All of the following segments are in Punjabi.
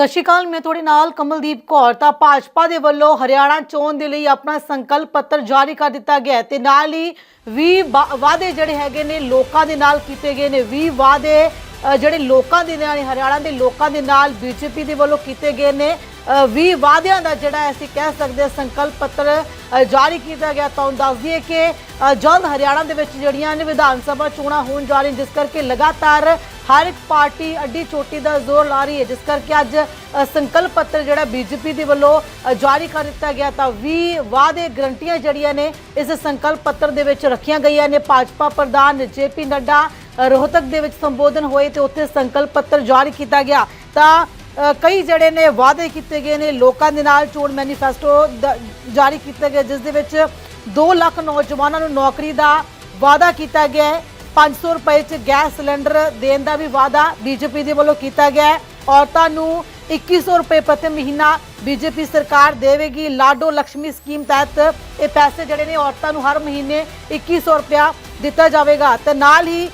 ਸਤਿ ਸ਼੍ਰੀ ਅਕਾਲ, ਮੈਂ ਤੁਹਾਡੇ ਨਾਲ ਕਮਲਦੀਪ ਕੌਰ। ਤਾਂ ਭਾਜਪਾ ਦੇ ਵੱਲੋਂ ਹਰਿਆਣਾ ਚੋਣ ਦੇ ਲਈ ਆਪਣਾ ਸੰਕਲਪ ਪੱਤਰ ਜਾਰੀ ਕਰ ਦਿੱਤਾ ਗਿਆ ਹੈ ਤੇ ਨਾਲ ਹੀ 20 ਵਾ- ਵਾਅਦੇ ਜਿਹੜੇ ਹੈਗੇ ਨੇ ਲੋਕਾਂ ਦੇ ਨਾਲ ਕੀਤੇ ਗਏ ਨੇ। 20 ਵਾਅਦੇ ਜਿਹੜੇ ਲੋਕਾਂ ਦੇ ਨਾਲ ਹਰਿਆਣਾ ਦੇ ਲੋਕਾਂ ਦੇ ਨਾਲ, ਬੀਜੇਪੀ ਦੇ ਵੱਲੋਂ ਕੀਤੇ ਗਏ ਨੇ। 20 ਵਾਅਦਿਆਂ ਦਾ ਜਿਹੜਾ ਅਸੀਂ ਕਹਿ ਸਕਦੇ ਹਾਂ ਸੰਕਲਪ ਪੱਤਰ ਜਾਰੀ ਕੀਤਾ ਗਿਆ ਤਾਂ ਦੱਸ ਦਈਏ ਕਿ ਜਲਦ ਹਰਿਆਣਾ ਦੇ ਵਿੱਚ ਜਿਹੜੀਆਂ ਨੇ ਵਿਧਾਨ ਸਭਾ ਚੋਣਾਂ ਹੋਣ ਜਾ ਰਹੀਆਂ ਜਿਸ ਕਰਕੇ ਲਗਾਤਾਰ ਹਰ ਇੱਕ ਪਾਰਟੀ ਅੱਡੀ ਚੋਟੀ ਦਾ ਜ਼ੋਰ ਲਾ ਰਹੀ ਹੈ, ਜਿਸ ਕਰਕੇ ਅੱਜ ਸੰਕਲਪ ਪੱਤਰ ਜਿਹੜਾ ਬੀਜੇਪੀ ਦੇ ਵੱਲੋਂ ਜਾਰੀ ਕਰ ਦਿੱਤਾ ਗਿਆ ਤਾਂ 20 ਵਾਅਦੇ ਗਰੰਟੀਆਂ ਜਿਹੜੀਆਂ ਨੇ, ਇਸ ਸੰਕਲਪ ਪੱਤਰ ਦੇ ਵਿੱਚ ਰੱਖੀਆਂ ਗਈਆਂ ਨੇ। ਭਾਜਪਾ ਪ੍ਰਧਾਨ ਜੇਪੀ ਨੱਡਾ ਰੋਹਤਕ ਦੇ ਵਿੱਚ ਸੰਬੋਧਨ ਹੋਏ ਤੇ ਉੱਥੇ ਸੰਕਲਪ ਪੱਤਰ ਜਾਰੀ ਕੀਤਾ ਗਿਆ। ਤਾਂ ਕਈ ਜਿਹੜੇ ਨੇ ਵਾਅਦੇ ਕੀਤੇ ਗਏ ਨੇ, ਲੋਕਾਂ ਦੇ ਨਾਲ ਚੋਣ ਮੈਨੀਫੈਸਟੋ ਦ- ਜਾਰੀ ਕੀਤਾ ਗਿਆ ਜਿਸ ਦੇ ਵਿੱਚ 2 ਲੱਖ ਨੌਜਵਾਨਾਂ ਨੂੰ ਨੌਕਰੀ ਦਾ ਵਾਅਦਾ ਕੀਤਾ ਗਿਆ ਹੈ। 500 ਰੁਪਏ ਚ ਗੈਸ ਸਿਲੰਡਰ ਦੇਣ ਦਾ ਵੀ ਵਾਅਦਾ ਬੀਜੇਪੀ ਦੇ ਵੱਲੋਂ ਕੀਤਾ ਗਿਆ ਹੈ। ਔਰਤਾਂ ਨੂੰ 2100 ਰੁਪਏ ਪ੍ਰਤੀ ਮਹੀਨਾ ਬੀਜੇਪੀ ਸਰਕਾਰ ਦੇਵੇਗੀ। ਲਾਡੋ ਲక్ష్ਮੀ ਸਕੀਮ ਤਹਿਤ ਇਹ ਪੈਸੇ ਜਿਹੜੇ ਨੇ ਔਰਤਾਂ ਨੂੰ ਹਰ ਮਹੀਨੇ 2100 ਰੁਪਇਆ ਦਿੱਤਾ ਜਾਵੇਗਾ। ਤੇ ਨਾਲ ਹੀ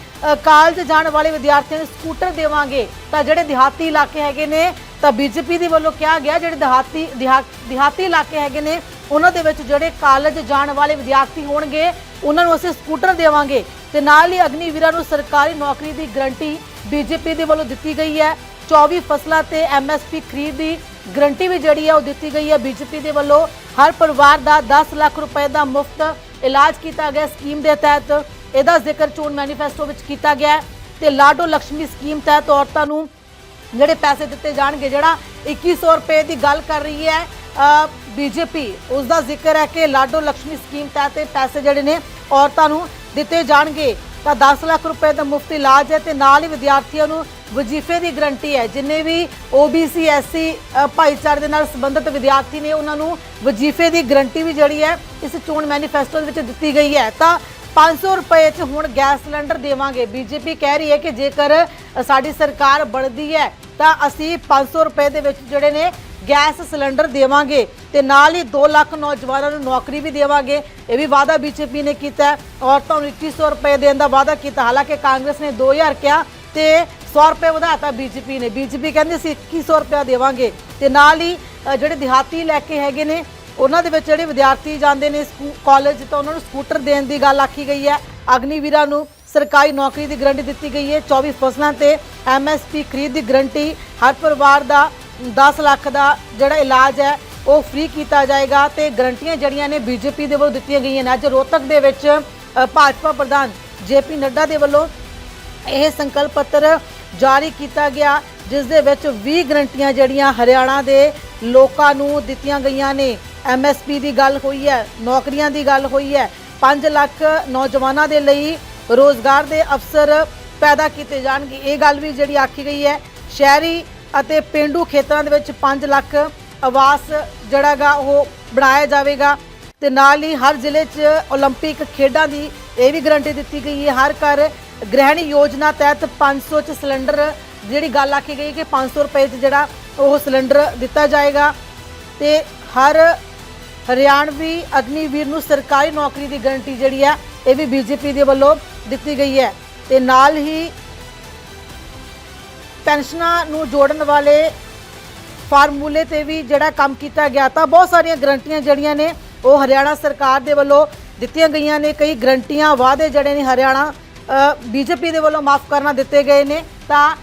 ਕਾਲਜ ਜਾਣ ਵਾਲੇ ਵਿਦਿਆਰਥੀਆਂ ਨੂੰ ਸਕੂਟਰ ਦੇਵਾਂਗੇ। ਤਾਂ ਜਿਹੜੇ ਦਿਹਾਤੀ ਇਲਾਕੇ ਹੈਗੇ ਨੇ, ਤਾਂ ਬੀਜੇਪੀ ਦੇ ਵੱਲੋਂ ਕਿਹਾ ਗਿਆ, ਜਿਹੜੇ ਦਿਹਾਤੀ, ਦਿਹਾ- ਦਿਹਾਤੀ ਇਲਾਕੇ ਹੈਗੇ ਨੇ, ਉਹਨਾਂ ਦੇ ਵਿੱਚ ਜਿਹੜੇ ਕਾਲਜ ਜਾਣ ਵਾਲੇ ਵਿਦਿਆਰਥੀ ਹੋਣਗੇ, ਉਹਨਾਂ ਨੂੰ ਅਸੀਂ ਸਕੂਟਰ ਦੇਵਾਂਗੇ। ਤੇ ਨਾਲ ਹੀ ਅਗਨੀਵੀਰਾਂ ਨੂੰ ਸਰਕਾਰੀ ਨੌਕਰੀ ਦੀ ਗਰੰਟੀ ਬੀਜੇਪੀ ਦੇ ਵੱਲੋਂ ਦਿੱਤੀ ਗਈ ਹੈ। 24 ਫਸਲਾਂ ਤੇ ਐਮਐਸਪੀ ਖਰੀਦ ਦੀ ਗਰੰਟੀ ਵੀ ਜਿਹੜੀ ਹੈ, ਉਹ ਦਿੱਤੀ ਗਈ ਹੈ ਬੀਜੇਪੀ ਦੇ ਵੱਲੋਂ। ਹਰ ਪਰਿਵਾਰ ਦਾ 10 ਲੱਖ ਰੁਪਏ ਦਾ ਮੁਫਤ ਇਲਾਜ ਕੀਤਾ ਗਿਆ ਸਕੀਮ ਦੇ ਤਹਿਤ। ਇਹਦਾ ਜ਼ਿਕਰ ਚੋਣ ਮੈਨੀਫੈਸਟੋ ਵਿੱਚ ਕੀਤਾ ਗਿਆ ਹੈ ਤੇ ਲਾਡੋ ਲక్ష్ਮੀ ਸਕੀਮ ਤਹਿਤ ਔਰਤਾਂ ਨੂੰ ਜਿਹੜੇ ਪੈਸੇ ਦਿੱਤੇ ਜਾਣਗੇ, ਜਿਹੜਾ 2100 ਰੁਪਏ ਦੀ ਗੱਲ ਕਰ ਰਹੀ ਹੈ ਬੀਜੇਪੀ ਉਸ ਦਾ ਜ਼ਿਕਰ ਹੈ ਕਿ ਲਾਡੋ ਲక్ష్ਮੀ ਸਕੀਮ ਤਹਿਤ ਪੈਸੇ ਜਿਹੜੇ ਨੇ ਔਰਤਾਂ ਨੂੰ ਦਿੱਤੇ ਜਾਣਗੇ। ਤਾਂ 10 ਲੱਖ ਰੁਪਏ ਦਾ ਮੁਫਤ ਇਲਾਜ ਹੈ ਤੇ ਨਾਲ ਹੀ ਵਿਦਿਆਰਥੀਆਂ ਨੂੰ ਵਜ਼ੀਫੇ ਦੀ ਗਰੰਟੀ ਹੈ। ਜਿੰਨੇ ਵੀ OBC ਐਸਸੀ ਭਾਈਚਾਰੇ ਦੇ ਨਾਲ ਸੰਬੰਧਿਤ ਵਿਦਿਆਰਥੀ ਨੇ ਉਹਨਾਂ ਨੂੰ ਵਜ਼ੀਫੇ ਦੀ ਗਰੰਟੀ ਵੀ ਜਿਹੜੀ ਹੈ, ਇਸ ਚੋਣ ਮੈਨੀਫੈਸਟੋ ਦੇ ਵਿੱਚ ਦਿੱਤੀ ਗਈ ਹੈ। ਤਾਂ 500 ਰੁਪਏ 'ਚ ਹੁਣ ਗੈਸ ਸਿਲੰਡਰ ਦੇਵਾਂਗੇ। ਬੀਜੇਪੀ ਕਹਿ ਰਹੀ ਹੈ ਕਿ ਜੇਕਰ ਸਾਡੀ ਸਰਕਾਰ ਬਣਦੀ ਹੈ, ਤਾਂ ਅਸੀਂ 500 ਰੁਪਏ ਦੇ ਵਿੱਚ ਜਿਹੜੇ ਨੇ ਗੈਸ ਸਿਲੰਡਰ ਦੇਵਾਂਗੇ ਤੇ ਨਾਲ ਹੀ 2 ਲੱਖ ਨੌਜਵਾਨਾਂ ਨੂੰ ਨੌਕਰੀ ਵੀ ਦੇਵਾਂਗੇ। ਇਹ ਵੀ ਵਾਅਦਾ ਬੀਜੇਪੀ ਨੇ ਕੀਤਾ। ਔਰਤਾਂ ਨੂੰ 2100 ਰੁਪਏ ਦੇਣ ਦਾ ਵਾਅਦਾ ਕੀਤਾ। ਹਾਲਾਂਕਿ ਕਾਂਗਰਸ ਨੇ 2000 ਕਿਹਾ ਤੇ 100 ਰੁਪਏ ਵਧਾਤਾ ਬੀਜੇਪੀ ਨੇ। ਬੀਜੇਪੀ ਕਹਿੰਦੀ ਸੀ 2100 ਰੁਪਏ ਦੇਵਾਂਗੇ ਤੇ ਨਾਲ ਹੀ ਜਿਹੜੇ ਦਿਹਾਤੀ ਲੈ ਕੇ ਹੈਗੇ ਨੇ ਉਹਨਾਂ ਦੇ ਵਿੱਚ ਜਿਹੜੇ ਵਿਦਿਆਰਥੀ ਜਾਂਦੇ ਨੇ ਸਕੂ- ਕਾਲਜ ਤਾਂ ਉਹਨਾਂ ਨੂੰ ਸਕੂਟਰ ਦੇਣ ਦੀ ਗੱਲ ਆਖੀ ਗਈ ਹੈ। ਅਗਨੀਵੀਰਾਂ ਨੂੰ ਸਰਕਾਰੀ ਨੌਕਰੀ ਦੀ ਗਰੰਟੀ ਦਿੱਤੀ ਗਈ ਹੈ। 24 ਫਸਲਾਂ ਤੇ ਐਮਐਸਪੀ ਖਰੀਦ ਦੀ ਗਰੰਟੀ ਹਰ ਪਰਿਵਾਰ ਦਾ 10 ਲੱਖ ਦਾ ਜਿਹੜਾ ਇਲਾਜ ਹੈ, ਉਹ ਫ੍ਰੀ ਕੀਤਾ ਜਾਏਗਾ ਤੇ ਗਰੰਟੀਆਂ ਜਿਹੜੀਆਂ ਨੇ ਬੀਜੇਪੀ ਦੇ ਵੱਲੋਂ ਦਿੱਤੀਆਂ ਗਈਆਂ ਨੇ। ਅੱਜ ਰੋਹਤਕ ਦੇ ਵਿੱਚ ਭਾਜਪਾ ਪ੍ਰਧਾਨ ਜੇਪੀ ਨੱਡਾ ਦੇ ਵੱਲੋਂ ਇਹ ਸੰਕਲਪ ਪੱਤਰ ਜਾਰੀ ਕੀਤਾ ਗਿਆ, ਜਿਸ ਦੇ ਵਿੱਚ 20 ਗਰੰਟੀਆਂ ਜਿਹੜੀਆਂ ਹਰਿਆਣਾ ਦੇ ਲੋਕਾਂ ਨੂੰ ਦਿੱਤੀਆਂ ਗਈਆਂ ਨੇ। ਐਮਐਸਪੀ ਦੀ ਗੱਲ ਹੋਈ ਹੈ ਨੌਕਰੀਆਂ ਦੀ ਗੱਲ ਹੋਈ ਹੈ 5 ਲੱਖ ਨੌਜਵਾਨਾਂ ਦੇ ਲਈ ਰੋਜ਼ਗਾਰ ਦੇ ਅਵਸਰ ਪੈਦਾ ਕੀਤੇ ਜਾਣਗੇ ਇਹ ਗੱਲ ਵੀ ਜਿਹੜੀ ਆਖੀ ਗਈ ਹੈ ਸ਼ਹਿਰੀ ਅਤੇ ਪਿੰਡੂ ਖੇਤਰਾਂ ਦੇ ਵਿੱਚ 5 ਲੱਖ ਆਵਾਸ ਜਿਹੜਾਗਾ ਉਹ ਬਣਾਇਆ ਜਾਵੇਗਾ ਤੇ ਨਾਲ ਹੀ ਹਰ ਜ਼ਿਲ੍ਹੇ 'ਚ 올림픽 ਖੇਡਾਂ ਦੀ ਇਹ ਵੀ ਗਰੰਟੀ ਦਿੱਤੀ ਗਈ ਹੈ ਹਰ ਘਰ ਗ੍ਰਹਿਣੀ ਯੋਜਨਾ ਤਹਿਤ 500 ਚ ਸਿਲੰਡਰ ਜਿਹੜੀ ਗੱਲ ਆਖੀ ਗਈ ਕਿ 500 ਰੁਪਏ 'ਚ ਜਿਹੜਾ ਉਹ ਸਿਲੰਡਰ ਦਿੱਤਾ ਜਾਏਗਾ ਤੇ ਹਰ ਹਰਿਆਣਵੀ ਅਗਨੀਵੀਰ ਨੂੰ ਸਰਕਾਰੀ ਨੌਕਰੀ ਦੀ ਗਰੰਟੀ ਜਿਹੜੀ ਹੈ, ਇਹ ਵੀ ਬੀਜੇਪੀ ਦੇ ਵੱਲੋਂ ਦਿੱਤੀ ਗਈ ਹੈ। ਤੇ ਨਾਲ ਹੀ ਪੈਨਸ਼ਨਾਂ ਨੂੰ ਜੋੜਨ ਵਾਲੇ ਫਾਰਮੂਲੇ ਤੇ ਵੀ ਜਿਹੜਾ ਕੰਮ ਕੀਤਾ ਗਿਆ ਤਾਂ ਬਹੁਤ ਸਾਰੀਆਂ ਗਰੰਟੀਆਂ ਜਿਹੜੀਆਂ ਨੇ, ਉਹ ਹਰਿਆਣਾ ਸਰਕਾਰ ਦੇ ਵੱਲੋਂ ਦਿੱਤੀਆਂ ਗਈਆਂ ਨੇ। ਕਈ ਗਰੰਟੀਆਂ, ਵਾਅਦੇ ਜਿਹੜੇ ਨੇ ਹਰਿਆਣਾ ਬੀਜੇਪੀ ਦੇ ਵੱਲੋਂ ਮਾਫ ਕਰਨਾ ਦਿੱਤੇ ਗਏ ਨੇ। ਤਾਂ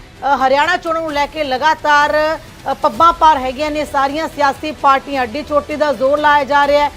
ਹਰਿਆਣਾ ਚੋਣਾਂ ਨੂੰ ਲੈ ਕੇ ਲਗਾਤਾਰ ਪੱਬਾਂ ਪਾਰ ਹੈਗੀਆਂ ਨੇ, ਸਾਰੀਆਂ ਸਿਆਸੀ ਪਾਰਟੀਆਂ। ਅੱਡੀ ਚੋਟੀ ਦਾ ਜ਼ੋਰ ਲਾਇਆ ਜਾ ਰਿਹਾ ਹੈ।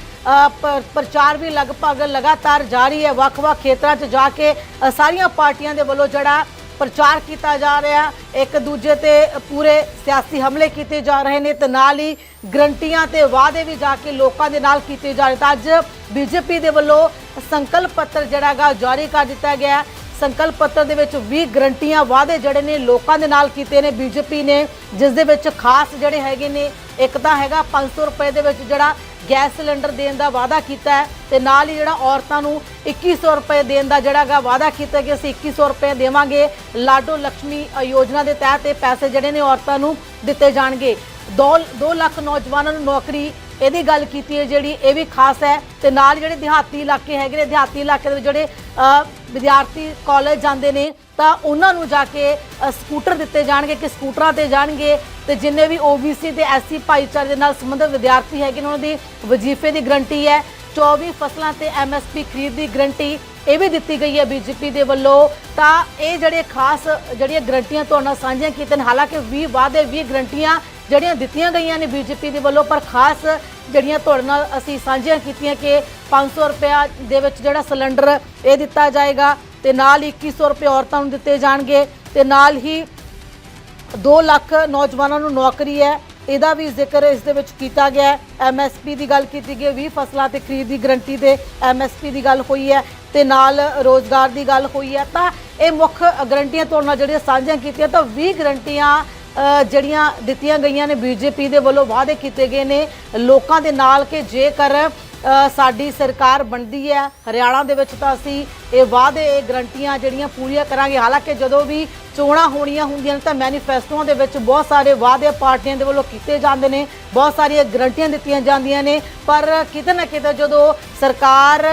ਪ੍ਰਚਾਰ ਵੀ ਲਗਭਗ ਲਗਾਤਾਰ ਜਾਰੀ ਹੈ। ਵੱਖ-ਵੱਖ ਖੇਤਰਾਂ 'ਚ ਜਾ ਕੇ ਸਾਰੀਆਂ ਪਾਰਟੀਆਂ ਦੇ ਵੱਲੋਂ ਜਿਹੜਾ ਪ੍ਰਚਾਰ ਕੀਤਾ ਜਾ ਰਿਹਾ, ਇੱਕ ਦੂਜੇ ਤੇ ਪੂਰੇ ਸਿਆਸੀ ਹਮਲੇ ਕੀਤੇ ਜਾ ਰਹੇ ਨੇ ਤੇ ਨਾਲ ਹੀ ਗਰੰਟੀਆਂ ਤੇ ਵਾਅਦੇ ਵੀ ਜਾ ਕੇ ਲੋਕਾਂ ਦੇ ਨਾਲ ਕੀਤੇ ਜਾ ਰਹੇ ਤਾਂ ਅੱਜ ਬੀਜੇਪੀ ਦੇ ਵੱਲੋਂ ਸੰਕਲਪ ਪੱਤਰ ਜਿਹੜਾਗਾ ਜਾਰੀ ਕਰ ਦਿੱਤਾ ਗਿਆ ਸੰਕਲਪ ਪੱਤਰ ਦੇ ਵਿੱਚ 20 ਗਰੰਟੀਆਂ ਵਾਅਦੇ ਜਿਹੜੇ ਨੇ ਲੋਕਾਂ ਦੇ ਨਾਲ ਕੀਤੇ ਨੇ, ਬੀਜੇਪੀ ਨੇ, ਜਿਸ ਦੇ ਵਿੱਚ ਖਾਸ ਜਿਹੜੇ ਹੈਗੇ ਨੇ, ਇੱਕ ਤਾਂ ਹੈਗਾ 500 ਰੁਪਏ ਦੇ ਵਿੱਚ ਜਿਹੜਾ ਗੈਸ ਸਿਲੰਡਰ ਦੇਣ ਦਾ ਵਾਅਦਾ ਕੀਤਾ ਹੈ ਤੇ ਨਾਲ ਹੀ ਜਿਹੜਾ ਔਰਤਾਂ ਨੂੰ 2100 ਰੁਪਏ ਦੇਣ ਦਾ ਜਿਹੜਾਗਾ ਵਾਅਦਾ ਕੀਤਾ ਕਿ ਅਸੀਂ 2100 ਰੁਪਏ ਦੇਵਾਂਗੇ ਲਾਡੋ ਲక్ష్ਮੀ ਯੋਜਨਾ ਦੇ ਤਹਿਤ ਇਹ ਪੈਸੇ ਜਿਹੜੇ ਨੇ ਔਰਤਾਂ ਨੂੰ ਦਿੱਤੇ ਜਾਣਗੇ। 2 2 ਲੱਖ ਨੌਜਵਾਨਾਂ ਨੂੰ ਨੌਕਰੀ ਇਹਦੀ ਗੱਲ ਕੀਤੀ ਹੈ ਜਿਹੜੀ ਇਹ ਵੀ ਖਾਸ ਹੈ ਤੇ ਨਾਲ ਜਿਹੜੇ ਦਿਹਾਤੀ ਇਲਾਕੇ ਹੈਗੇ ਨੇ, ਦਿਹਾਤੀ ਇਲਾਕੇ ਦੇ ਵਿੱਚ ਜਿਹੜੇ ਵਿਦਿਆਰਥੀ ਕਾਲਜ ਜਾਂਦੇ ਨੇ, ਤਾਂ ਉਹਨਾਂ ਨੂੰ ਜਾ ਕੇ ਸਕੂਟਰ ਦਿੱਤੇ ਜਾਣਗੇ ਕਿ ਸਕੂਟਰਾਂ ਤੇ ਜਾਣਗੇ ਤੇ ਜਿੰਨੇ ਵੀ OBC ਤੇ SC ਭਾਈਚਾਰੇ ਦੇ ਨਾਲ ਸੰਬੰਧਿਤ ਵਿਦਿਆਰਥੀ ਹੈਗੇ ਨੇ, ਉਹਨਾਂ ਦੀ ਵਜ਼ੀਫੇ ਦੀ ਗਰੰਟੀ ਹੈ। 24 ਫਸਲਾਂ ਤੇ MSP ਖਰੀਦ ਦੀ ਗਰੰਟੀ ਇਹ ਵੀ ਦਿੱਤੀ ਗਈ ਹੈ ਬੀਜੇਪੀ ਦੇ ਵੱਲੋਂ। ਤਾਂ ਇਹ ਜਿਹੜੇ ਖਾਸ, ਜਿਹੜੀਆਂ ਗਰੰਟੀਆਂ ਤੁਹਾਡੇ ਨਾਲ ਸਾਂਝੀਆਂ ਕੀਤੀਆਂ ਨੇ, ਹਾਲਾਂਕਿ 20 ਵਾਅਦੇ 20 ਗਰੰਟੀਆਂ ਜਿਹੜੀਆਂ ਦਿੱਤੀਆਂ ਗਈਆਂ ਨੇ ਬੀਜੇਪੀ ਦੇ ਵੱਲੋਂ, ਪਰ ਖਾਸ ਜਿਹੜੀਆਂ ਤੁਹਾਡੇ ਨਾਲ ਅਸੀਂ ਸਾਂਝੀਆਂ ਕੀਤੀਆਂ ਕਿ 500 ਰੁਪਇਆ ਦੇ ਵਿੱਚ ਜਿਹੜਾ ਸਿਲੰਡਰ ਇਹ ਦਿੱਤਾ ਜਾਏਗਾ ਤੇ ਨਾਲ ਹੀ 2100 ਰੁਪਏ ਔਰਤਾਂ ਨੂੰ ਦਿੱਤੇ ਜਾਣਗੇ ਤੇ ਨਾਲ ਹੀ 2 ਲੱਖ ਨੌਜਵਾਨਾਂ ਨੂੰ ਨੌਕਰੀ ਹੈ। ਇਹਦਾ ਵੀ ਜ਼ਿਕਰ ਇਸ ਦੇ ਵਿੱਚ ਕੀਤਾ ਗਿਆ ਹੈ। ਐਮਐਸਪੀ ਦੀ ਗੱਲ ਕੀਤੀ ਗਈ ਹੈ। 20 ਫਸਲਾਂ ਤੇ ਖਰੀਦ ਦੀ ਗਰੰਟੀ ਤੇ ਐਮਐਸਪੀ ਦੀ ਗੱਲ ਹੋਈ ਹੈ ਤੇ ਨਾਲ ਰੋਜ਼ਗਾਰ ਦੀ ਗੱਲ ਹੋਈ ਹੈ। ਤਾਂ ਇਹ ਮੁੱਖ ਗਰੰਟੀਆਂ ਤੁਹਾਡੇ ਨਾਲ ਜਿਹੜੀਆਂ ਸਾਂਝੀਆਂ ਕੀਤੀਆਂ, ਤਾਂ 20 ਗਰੰਟੀਆਂ ਜਿਹੜੀਆਂ ਦਿੱਤੀਆਂ ਗਈਆਂ ਨੇ ਬੀਜੇਪੀ ਦੇ ਵੱਲੋਂ ਵਾਅਦੇ ਕੀਤੇ ਗਏ ਨੇ ਲੋਕਾਂ ਦੇ ਨਾਲ ਕਿ ਜੇਕਰ ਸਾਡੀ ਸਰਕਾਰ ਬਣਦੀ ਹੈ, ਹਰਿਆਣਾ ਦੇ ਵਿੱਚ ਤਾਂ ਅਸੀਂ ਇਹ ਵਾਅਦੇ, ਇਹ ਗਰੰਟੀਆਂ ਜਿਹੜੀਆਂ ਪੂਰੀਆਂ ਕਰਾਂਗੇ। ਹਾਲਾਂਕਿ ਜਦੋਂ ਵੀ ਚੋਣਾਂ ਹੋਣੀਆਂ ਹੁੰਦੀਆਂ ਨੇ ਤਾਂ ਮੈਨੀਫੈਸਟੋਆਂ ਦੇ ਵਿੱਚ ਬਹੁਤ ਸਾਰੇ ਵਾਅਦੇ ਪਾਰਟੀਆਂ ਦੇ ਵੱਲੋਂ ਕੀਤੇ ਜਾਂਦੇ ਨੇ, ਬਹੁਤ ਸਾਰੀਆਂ ਗਰੰਟੀਆਂ ਦਿੱਤੀਆਂ ਜਾਂਦੀਆਂ ਨੇ। ਪਰ ਕਿਤੇ ਨਾ ਕਿਤੇ ਜਦੋਂ ਸਰਕਾਰ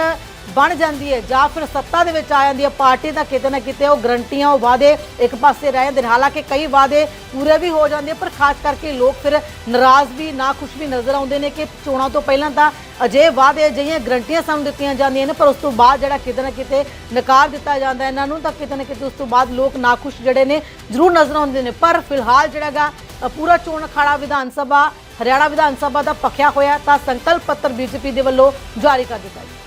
ਬਣ ਜਾਂਦੀ ਹੈ ਜਾਂ ਫਿਰ ਸੱਤਾ ਦੇ ਵਿੱਚ ਆ ਜਾਂਦੀ ਹੈ, ਪਾਰਟੀ ਤਾਂ ਕਿਤੇ ਨਾ ਕਿਤੇ ਉਹ ਗਰੰਟੀਆਂ, ਉਹ ਵਾਅਦੇ ਇੱਕ ਪਾਸੇ ਰਹਿ ਜਾਂਦੇ ਨੇ। ਹਾਲਾਂਕਿ ਕਈ ਵਾਅਦੇ ਪੂਰੇ ਵੀ ਹੋ ਜਾਂਦੇ ਪਰ ਖਾਸ ਕਰਕੇ ਲੋਕ ਫਿਰ ਨਾਰਾਜ਼ ਵੀ ਨਾ ਖੁਸ਼ ਵੀ ਨਜ਼ਰ ਆਉਂਦੇ ਨੇ ਕਿ ਚੋਣਾਂ ਤੋਂ ਪਹਿਲਾਂ ਤਾਂ ਅਜੇ ਵਾਅਦੇ, ਅਜਿਹੀਆਂ ਗਰੰਟੀਆਂ ਸਾਨੂੰ ਦਿੱਤੀਆਂ ਜਾਂਦੀਆਂ ਨੇ, ਪਰ ਉਸ ਤੋਂ ਬਾਅਦ ਜਿਹੜਾ ਕਿਤੇ ਨਾ ਕਿਤੇ ਨਕਾਰ ਦਿੱਤਾ ਜਾਂਦਾ ਇਹਨਾਂ ਨੂੰ, ਤਾਂ ਕਿਤੇ ਨਾ ਕਿਤੇ ਉਸ ਤੋਂ ਬਾਅਦ ਲੋਕ ਨਾਖੁਸ਼ ਜਿਹੜੇ ਨੇ ਜ਼ਰੂਰ ਨਜ਼ਰ ਆਉਂਦੇ ਨੇ। ਪਰ ਫਿਲਹਾਲ ਜਿਹੜਾਗਾ ਪੂਰਾ ਚੋਣ ਅਖਾੜਾ ਵਿਧਾਨ ਸਭਾ, ਹਰਿਆਣਾ ਵਿਧਾਨ ਸਭਾ ਦਾ ਪੱਖਿਆ ਹੋਇਆ, ਤਾਂ ਸੰਕਲਪ ਪੱਤਰ ਬੀਜੇਪੀ ਦੇ ਵੱਲੋਂ ਜਾਰੀ ਕਰ ਦਿੱਤਾ ਗਿਆ।